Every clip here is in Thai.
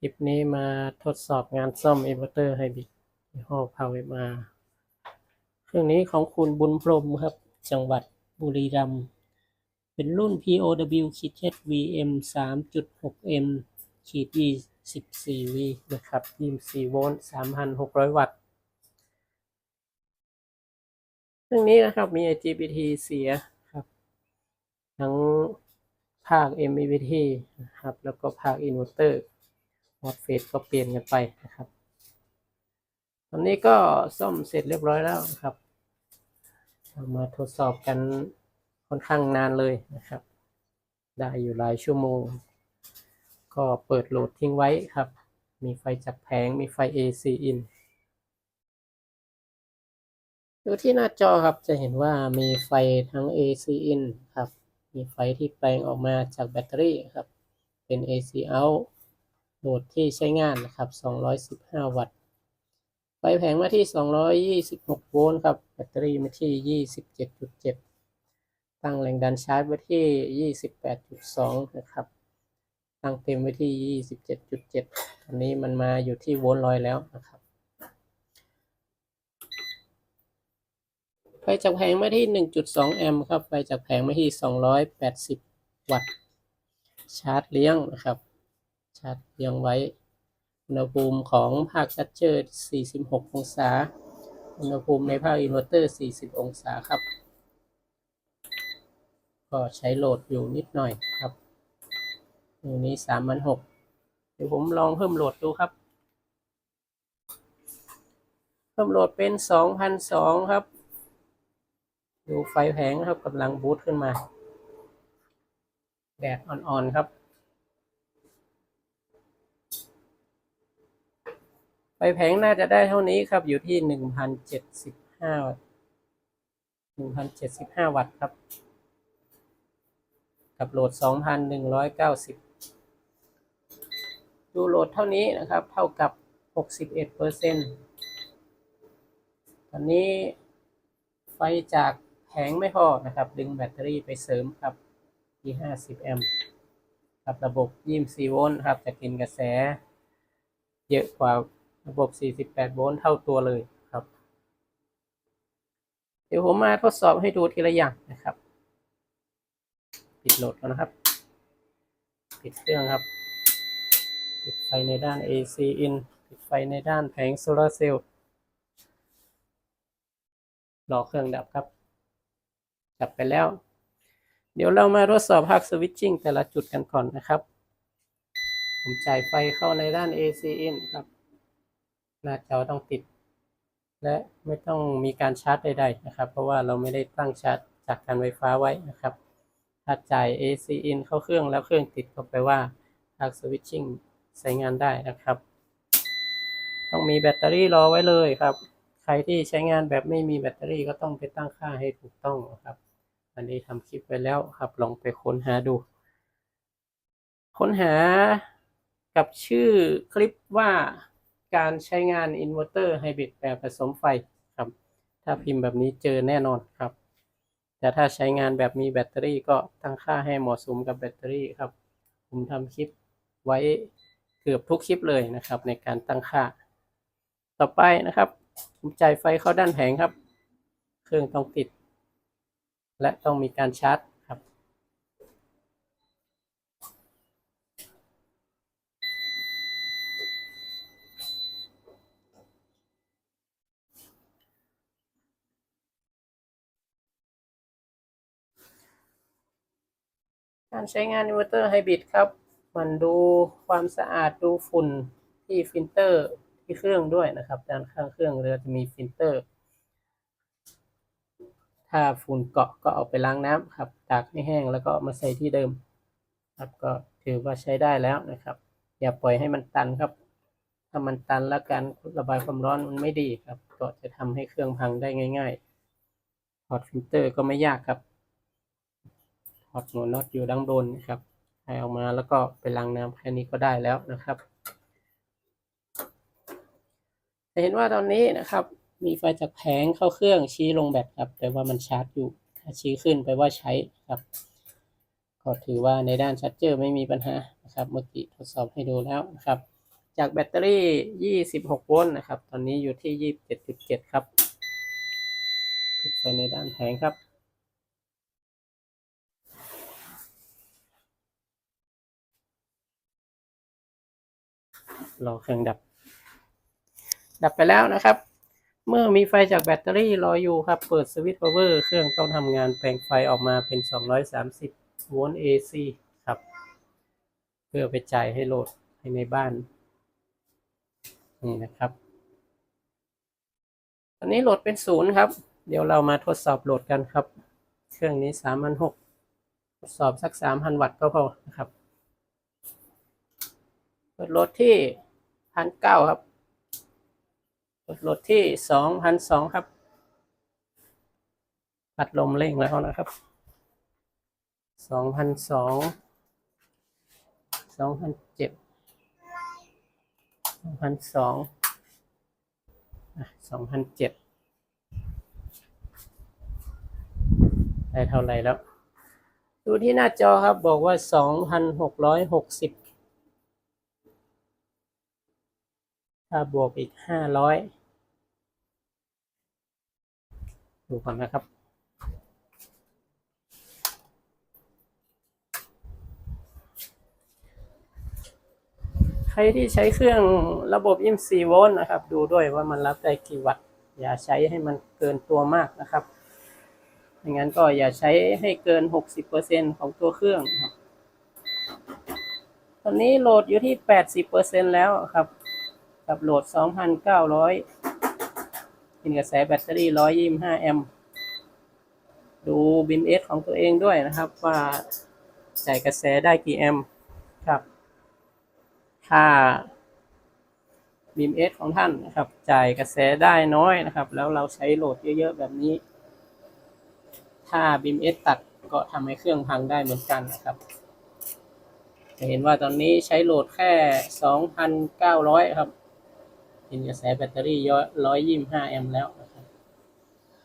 คลิปนี้มาทดสอบงานซ่อมอินเวอร์เตอร์ไฮบริดยี่ห้อพาวเวมาเครื่องนี้ของคุณบุญพรหมครับ จังหวัดบุรีรัมย์เป็นรุ่น POW ขีด VM 3.6M ขีด 24V นะครับ24โวลต์3,600 วัตต์เครื่องนี้นะครับมี IGBT เสียครับ ทั้งภาค MPPT นะครับ แล้วก็ภาคอินเวอร์เตอร์ มอสเฟตก็เปลี่ยนกันไปนะครับ ตอนนี้ก็ซ่อมเสร็จเรียบร้อยแล้วนะครับเรามาทดสอบกันค่อนข้างนานเลยนะครับ ได้อยู่หลายชั่วโมง ก็เปิดโหลดทิ้งไว้ครับ มีไฟจากแผง มีไฟ AC in ดูที่หน้าจอครับจะเห็นว่ามีไฟทั้ง AC in ครับ มีไฟที่แปลงออกมาจากแบตเตอรี่ครับ เป็น AC out โหลดที่ใช้งานนะครับ 215 วัตต์ ไฟแผงมาที่ 226 โวลต์ครับ แบตเตอรี่มาที่ 27.7 ตั้งแรงดันชาร์จไว้ที่ 28.2 นะครับ ตั้งเต็มไว้ที่ 27.7 ตอนนี้มันมาอยู่ที่โวลต์ร้อยแล้วนะครับ ไฟจากแผงมาที่ 1.2 แอมป์ครับ ไฟจากแผงมาที่ 280 วัตต์ ชาร์จเลี้ยงนะครับ ชาร์จเลี้ยงไว้ อุณหภูมิของภาคชัดเจอร์46 องศา อุณหภูมิในภาคอินเวอร์เตอร์ 40 องศาครับ ก็ใช้โหลดอยู่นิดหน่อยครับตัวนี้3,600เดี๋ยวผมลองเพิ่มโหลดดูครับ เพิ่มโหลดเป็น 2,200 ครับ ดูไฟแผงครับกำลังบูตขึ้นมา แดดอ่อนๆครับ ไฟแผงน่าจะได้เท่านี้ครับ อยู่ที่หนึ่งพันเจ็ดสิบห้าหนึ่งพันเจ็ดสิบห้าวัตต์ครับ กับโหลดสองพันหนึ่งร้อยเก้าสิบดูโหลดเท่านี้นะครับ เท่ากับหกสิบเอ็ดเปอร์เซ็นต์ตอนนี้ไฟจากแผงไม่พอนะครับ ดึงแบตเตอรี่ไปเสริมครับ ที่ห้าสิบแอมป์กับระบบยี่สิบสี่โวลต์ครับจะกินกระแสเยอะกว่า ระบบ 48 โวลต์เท่าตัวเลยครับ เดี๋ยวผมมาทดสอบให้ดูทีละอย่างนะครับ ปิดโหลดแล้วนะครับ ปิดเครื่องครับ ปิดไฟในด้าน AC in ปิดไฟในด้านแผงโซลาร์เซลล์รอเครื่องดับครับ ดับไปแล้ว เดี๋ยวเรามาทดสอบภาคสวิตชิ่งแต่ละจุดกันก่อนนะครับ ผมจ่ายไฟเข้าในด้าน AC in ครับ หน้าจอต้องติด และไม่ต้องมีการชาร์จใดๆนะครับ เพราะว่าเราไม่ได้ตั้งชาร์จจากการไฟฟ้าไว้นะครับ ถ้าจ่าย AC in เข้าเครื่องแล้วเครื่องติดก็แปลว่าภาคสวิตชิ่งใช้งานได้นะครับ ต้องมีแบตเตอรี่รอไว้เลยครับ ใครที่ใช้งานแบบไม่มีแบตเตอรี่ก็ต้องไปตั้งค่าให้ถูกต้องครับ อันนี้ทำคลิปไว้แล้วครับลองไปค้นหาดู ค้นหากับชื่อคลิปว่า การใช้งานอินเวอร์เตอร์ไฮบริดแบบผสมไฟครับ ถ้าพิมพ์แบบนี้เจอแน่นอนครับ แต่ถ้าใช้งานแบบมีแบตเตอรี่ก็ตั้งค่าให้เหมาะสมกับแบตเตอรี่ครับ ผมทำคลิปไว้เกือบทุกคลิปเลยนะครับ ในการตั้งค่า ต่อไปนะครับผมจ่ายไฟเข้าด้านแผงครับ เครื่องต้องติด และต้องมีการชาร์จ การใช้งานอินเวอร์เตอร์ไฮบริดครับมันดูความสะอาดดูฝุ่นที่ฟิลเตอร์ที่เครื่องด้วยนะครับด้านข้างเครื่องเรือจะมีฟิลเตอร์ ถ้าฝุ่นเกาะก็เอาไปล้างน้ำครับตากให้แห้งแล้วก็มาใส่ที่เดิม ครับก็ถือว่าใช้ได้แล้วนะครับ อย่าปล่อยให้มันตันครับ ถ้ามันตันแล้วการระบายความร้อนมันไม่ดีครับ ก็จะทำให้เครื่องพังได้ง่ายๆถอดฟิลเตอร์ก็ไม่ยากครับ ถอดหัวน็อตอยู่ด้านบนนะครับให้ออกมาแล้วก็ไปล้างน้ำแค่นี้ก็ได้แล้วนะครับจะเห็นว่าตอนนี้นะครับ มีไฟจากแผงเข้าเครื่องชี้ลงแบตครับ แต่ว่ามันชาร์จอยู่ถ้าชี้ขึ้นไปว่าใช้ครับก็ถือว่าในด้านชาร์จเจอร์ไม่มีปัญหานะครับเมื่อกี้ทดสอบให้ดูแล้วนะครับ จากแบตเตอรี่ 26 โวลต์นะครับ ตอนนี้อยู่ที่ 27.7 ครับปิดไฟในด้านแผงครับ รอเครื่องดับ ดับไปแล้วนะครับ เมื่อมีไฟจากแบตเตอรี่รออยู่ครับ เปิดสวิตช์พาวเวอร์เครื่องต้องทำงานแปลงไฟออกมาเป็น 230 โวลต์ AC ครับ เพื่อไปจ่ายให้โหลดให้ในบ้าน นี่นะครับ ตอนนี้โหลดเป็นศูนย์ครับ เดี๋ยวเรามาทดสอบโหลดกันครับ เครื่องนี้3,600ทดสอบสัก 3,000 วัตต์ก็พอนะครับ เปิดรถที่พันเก้าครับ เปิดรถที่สองพันสองครับ ปัดลมเร่งแล้วนะครับสองพันสองสองพันเจ็ดสองพันสองสองพันเจ็ดได้เท่าไรแล้ว ดูที่หน้าจอครับบอกว่าสองพันหกร้อยหกสิบ ถ้าบวกอีก500ดูก่อนนะครับ ใครที่ใช้เครื่องระบบ 24 โวลต์นะครับ ดูด้วยว่ามันรับได้กี่วัตต์ อย่าใช้ให้มันเกินตัวมากนะครับไม่งั้นก็อย่าใช้ให้เกิน 60%ของตัวเครื่องครับ ตอนนี้โหลดอยู่ที่ 80%แล้วครับ กับโหลด 2,900กินกระแสแบตเตอรี่ 125 แอมป์ดูบินเอสของตัวเองด้วยนะครับ ว่าจ่ายกระแสได้กี่แอมป์ครับถ้าบีมเอสของท่านนะครับ จ่ายกระแสได้น้อยนะครับ แล้วเราใช้โหลดเยอะๆแบบนี้ ถ้าบีมเอสตัดก็ทำให้เครื่องพังได้เหมือนกันนะครับ จะเห็นว่าตอนนี้ใช้โหลดแค่ 2,900 ครับ กินกระแสแบตเตอรี่125แอมป์แล้วนะครับ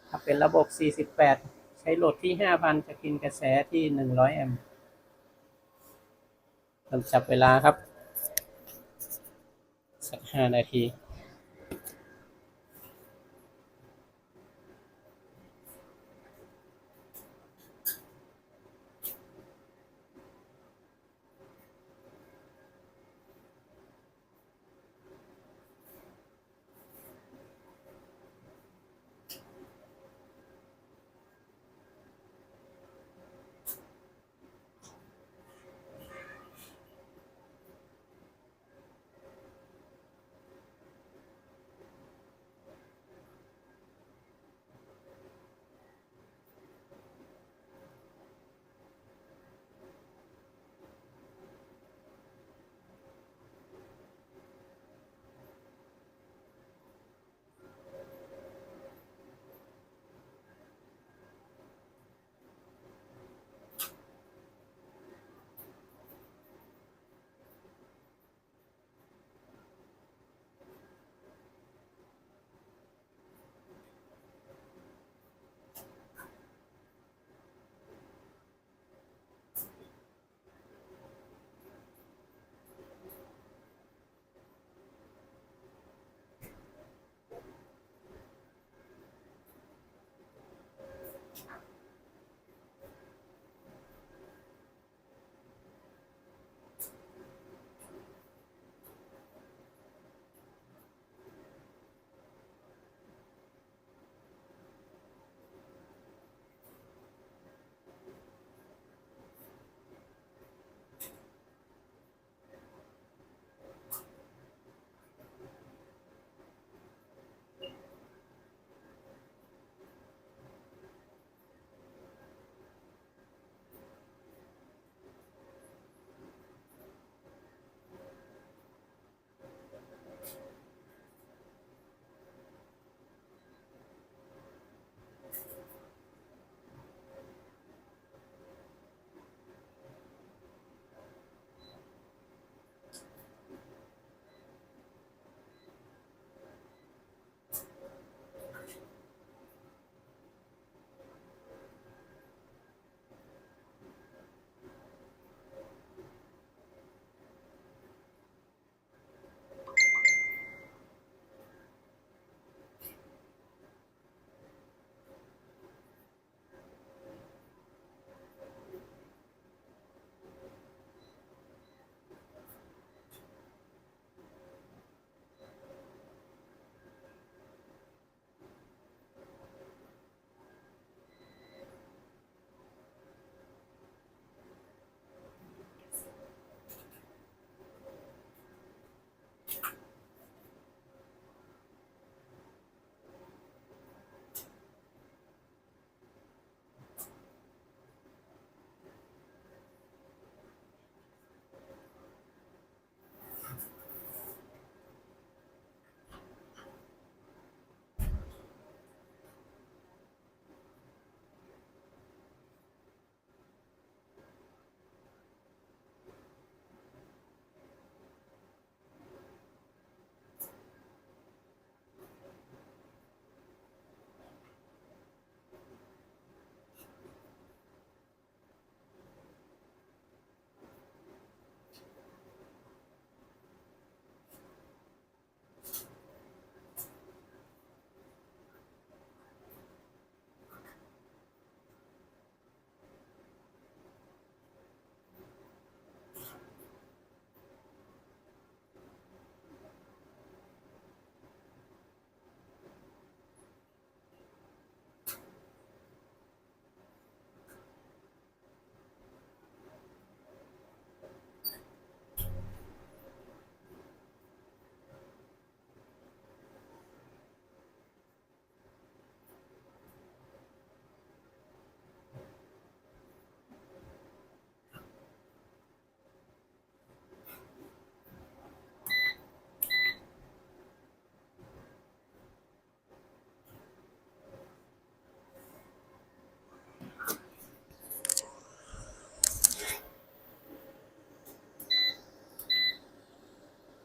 ถ้าเป็นระบบ 48 ใช้โหลดที่ 5,000 จะกินกระแสที่ 100 แอมป์เริ่มจับเวลาครับ สัก 5 นาที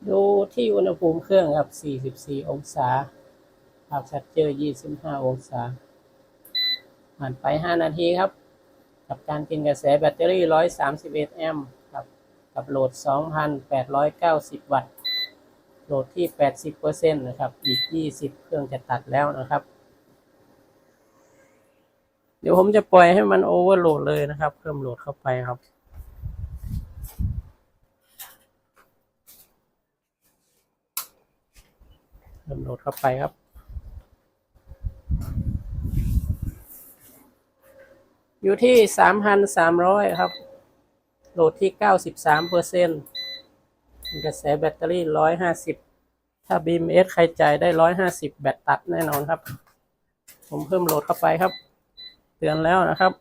ดูที่อุณหภูมิเครื่องครับ 44 องศาภาพชัดเจอ25 องศา ผ่านไป 5 นาทีครับ กับการกินกระแสแบตเตอรี่ 131 แอมป์ครับ กับโหลด 2,890 วัตต์ โหลดที่ 80%นะครับ อีก 20 เครื่องจะตัดแล้วนะครับ เดี๋ยวผมจะปล่อยให้มันโอเวอร์โหลดเลยนะครับ เพิ่มโหลดเข้าไปครับ เพิ่มโหลดเข้าไปครับ อยู่ที่3,300ครับ โหลดที่93เปอร์เซ็นต์กระแสแบตเตอรี่150ถ้า BMS ใครจ่ายได้150แบตตัดแน่นอนครับ ผมเพิ่มโหลดเข้าไปครับ เตือนแล้วนะครับ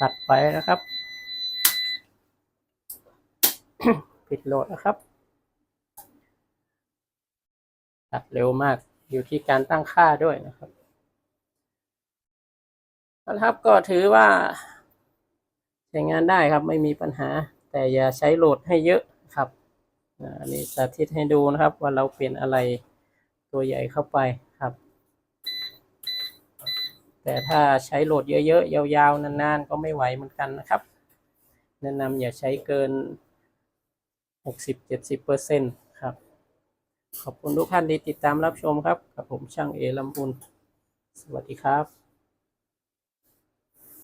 ตัดไปนะครับ ปิดโหลดนะครับตัดเร็วมากอยู่ที่การตั้งค่าด้วยนะครับนะครับก็ถือว่าใช้งานได้ครับไม่มีปัญหา แต่อย่าใช้โหลดให้เยอะครับอันนี้สาธิตให้ดูนะครับ ว่าเราเปลี่ยนอะไรตัวใหญ่เข้าไปครับ แต่ถ้าใช้โหลดเยอะๆยาวๆนานๆ ก็ไม่ไหวเหมือนกันนะครับ แนะนำอย่าใช้เกิน 60-70%ครับ ขอบคุณทุกท่านที่ติดตามรับชมครับ กับผมช่างเอลำพูนสวัสดีครับ